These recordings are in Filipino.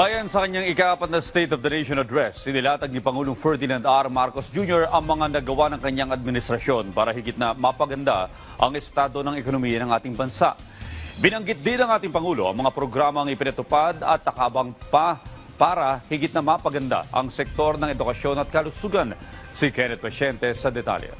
Bayan sa kanyang ikaapat na State of the Nation Address, sinilatag ni Pangulong Ferdinand R. Marcos Jr. ang mga nagawa ng kanyang administrasyon para higit na mapaganda ang estado ng ekonomiya ng ating bansa. Binanggit din ng ating Pangulo ang mga programang ipinatupad at takabang pa para higit na mapaganda ang sektor ng edukasyon at kalusugan. Si Kenneth Pasyente sa detalye.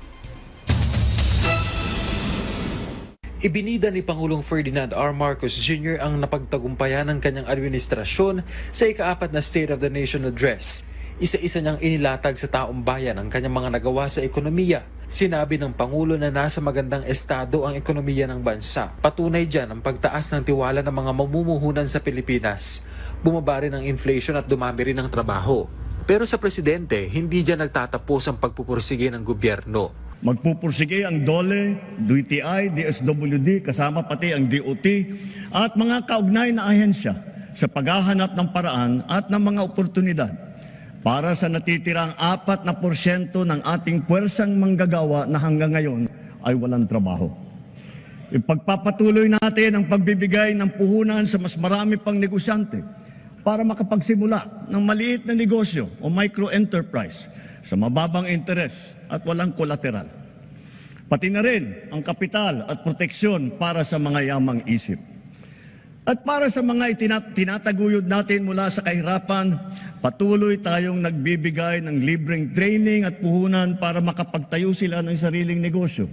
Ibinida ni Pangulong Ferdinand R. Marcos Jr. ang napagtagumpayan ng kanyang administrasyon sa ikaapat na State of the Nation Address. Isa-isa niyang inilatag sa taong bayan ang kanyang mga nagawa sa ekonomiya. Sinabi ng Pangulo na nasa magandang estado ang ekonomiya ng bansa. Patunay dyan ang pagtaas ng tiwala ng mga mamumuhunan sa Pilipinas. Bumaba rin ang inflation at dumami rin ang trabaho. Pero sa presidente, hindi dyan nagtatapos ang pagpupursige ng gobyerno. Magpupursige ang DOLE, DTI, DSWD, kasama pati ang DOT at mga kaugnay na ahensya sa paghahanap ng paraan at ng mga oportunidad para sa natitirang apat na porsyento ng ating puwersang manggagawa na hanggang ngayon ay walang trabaho. Ipagpapatuloy natin ang pagbibigay ng puhunan sa mas marami pang negosyante para makapagsimula ng maliit na negosyo o micro-enterprise sa mababang interes at walang kolateral. Pati na rin ang kapital at proteksyon para sa mga yamang isip. At para sa mga itina- tinataguyod natin mula sa kahirapan, patuloy tayong nagbibigay ng libreng training at puhunan para makapagtayo sila ng sariling negosyo.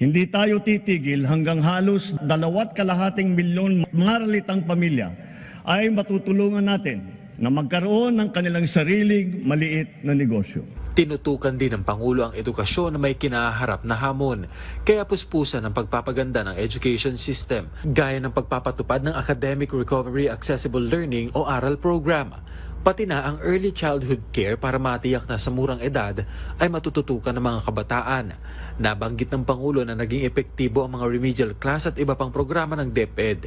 Hindi tayo titigil hanggang halos dalawat kalahating milyon maralitang pamilya ay matutulungan natin na magkaroon ng kanilang sariling maliit na negosyo. Tinutukan din ng Pangulo ang edukasyon na may kinaharap na hamon, kaya puspusan ang pagpapaganda ng education system, gaya ng pagpapatupad ng Academic Recovery Accessible Learning o ARAL program. Pati na ang early childhood care para matiyak na sa murang edad ay matututukan ng mga kabataan. Nabanggit ng Pangulo na naging epektibo ang mga remedial class at iba pang programa ng DepEd.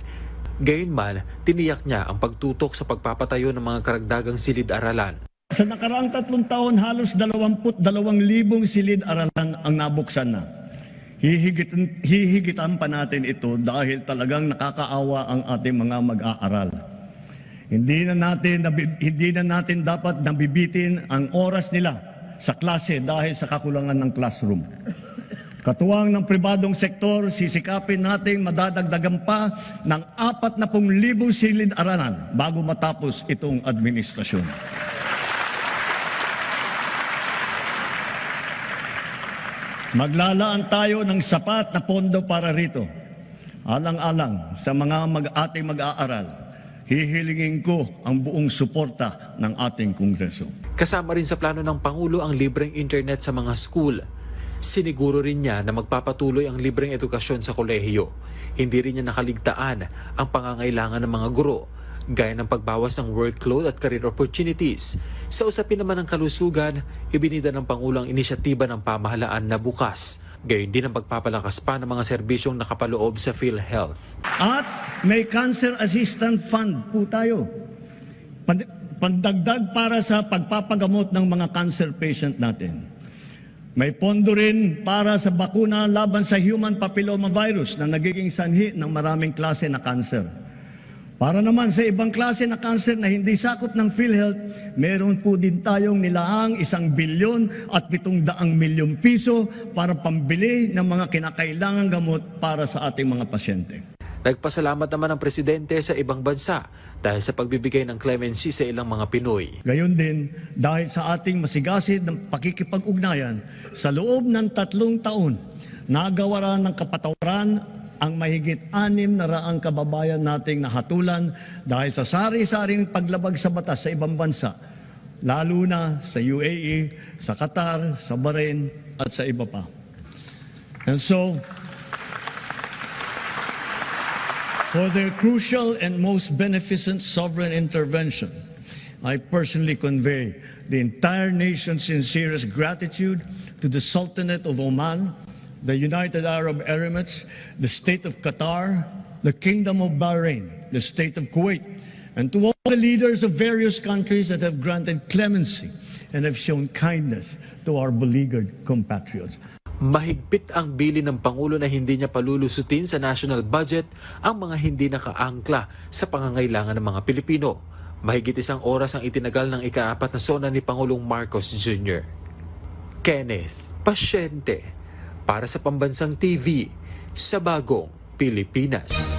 Gayunman, tiniyak niya ang pagtutok sa pagpapatayo ng mga karagdagang silid-aralan. Sa nakaraang tatlong taon, halos 22,000 silid-aralan ang nabuksan na. Hihigitan, hihigitan pa natin ito dahil talagang nakakaawa ang ating mga mag-aaral. Hindi na natin hindi na natin dapat nabibitin ang oras nila sa klase dahil sa kakulangan ng classroom. Katuwang ng pribadong sektor, sisikapin nating madadagdagan pa ng 40,000 silid-aralan bago matapos itong administrasyon. Maglalaan tayo ng sapat na pondo para rito. Alang-alang sa mga mag ating mag-aaral, hihilingin ko ang buong suporta ng ating Kongreso. Kasama rin sa plano ng Pangulo ang libreng internet sa mga school. Siniguro rin niya na magpapatuloy ang libreng edukasyon sa kolehiyo. Hindi rin niya nakaligtaan ang pangangailangan ng mga guro, gaya ng pagbawas ng workload at career opportunities. Sa usapin naman ng kalusugan, ibinida ng Pangulo ang inisyatiba ng pamahalaan na bukas. Gayon din ang pagpapalakas pa ng mga serbisyong nakapaloob sa PhilHealth. At may Cancer Assistance Fund po tayo. Pan- Pandagdag para sa pagpapagamot ng mga cancer patient natin. May pondo rin para sa bakuna laban sa human papilloma virus na nagiging sanhi ng maraming klase na cancer. Para naman sa ibang klase na cancer na hindi sakop ng PhilHealth, meron po din tayong nilaang isang bilyon at pitong daang milyong piso para pambili ng mga kinakailangang gamot para sa ating mga pasyente. Nagpasalamat naman ang presidente sa ibang bansa dahil sa pagbibigay ng clemency sa ilang mga Pinoy. Gayon din, dahil sa ating masigasid ng pakikipag-ugnayan, sa loob ng tatlong taon, nagawaran ng kapatawaran ang mahigit anim na raang kababayan nating nahatulan dahil sa sari-saring paglabag sa batas sa ibang bansa, lalo na sa UAE, sa Qatar, sa Bahrain, at sa iba pa. And so, For their crucial and most beneficent sovereign intervention, I personally convey the entire nation's sincerest gratitude to the Sultanate of Oman, the United Arab Emirates, the State of Qatar, the Kingdom of Bahrain, the State of Kuwait, and to all the leaders of various countries that have granted clemency and have shown kindness to our beleaguered compatriots. Mahigpit ang bili ng Pangulo na hindi niya palulusutin sa national budget ang mga hindi nakaangkla sa pangangailangan ng mga Pilipino. Mahigit isang oras ang itinagal ng ikaapat na sona ni Pangulong Marcos Jr. Kenneth, pasyente para sa Pambansang TV sa Bagong Pilipinas.